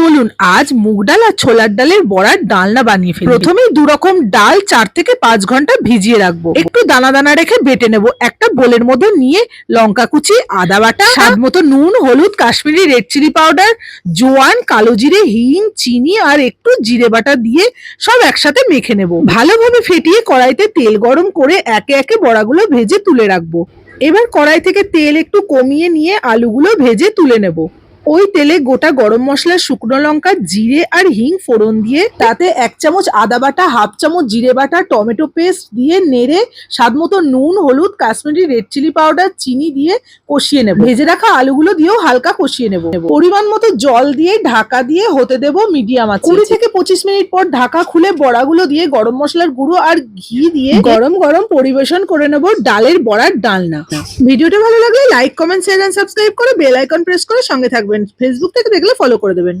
চলুন, আজ মুগ ডাল আর ছোলার ডালের বড়ার ডালনা বানিয়ে ফেলি। প্রথমেই দু রকম ডাল চার থেকে পাঁচ ঘণ্টা ভিজিয়ে রাখব। একটু দানা দানা রেখে বেটে নেব। একটা বোলের মধ্যে নিয়ে লঙ্কা কুচি, আদা বাটা, স্বাদ মতো নুন, হলুদ, কাশ্মীরি রেড চিলি পাউডার, জোয়ান, কালো জিরে, হিং, চিনি আর একটু জিরে বাটা দিয়ে সব একসাথে মেখে নেব। ভালোভাবে ফেটিয়ে কড়াইতে তেল গরম করে একে একে বড়াগুলো ভেজে তুলে রাখব। এবার কড়াই থেকে তেল একটু কমিয়ে নিয়ে আলুগুলো ভেজে তুলে নেব। ওই তেলে গোটা গরম মশলা, শুকনো লঙ্কা, জিরে আর হিং ফোড়ন দিয়ে তাতে এক চামচ আদা বাটা, হাফ চামচ জিরে বাটা, টমেটো পেস্ট দিয়ে নেড়ে, স্বাদ মতো নুন, হলুদ, কাশ্মীরি রেড চিলি পাউডার, চিনি দিয়ে কষিয়ে নেব। ভেজে রাখা আলুগুলো দিয়েও হালকা কষিয়ে নেব। পরিমাণ মতো জল দিয়ে ঢাকা দিয়ে হতে দেব মিডিয়াম আছে কুড়ি থেকে পঁচিশ মিনিট পর ঢাকা খুলে বড়াগুলো দিয়ে গরম মশলার গুঁড়ো আর ঘি দিয়ে গরম গরম পরিবেশন করে নেব ডালের বড়ার ডালনা। ভিডিওটা ভালো লাগলে লাইক, কমেন্ট, শেয়ার সাবস্ক্রাইব করে বেল আইকন প্রেস করে সঙ্গে থাকবেন ফেসবুক থেকে দেখলে ফলো করে দেবেন।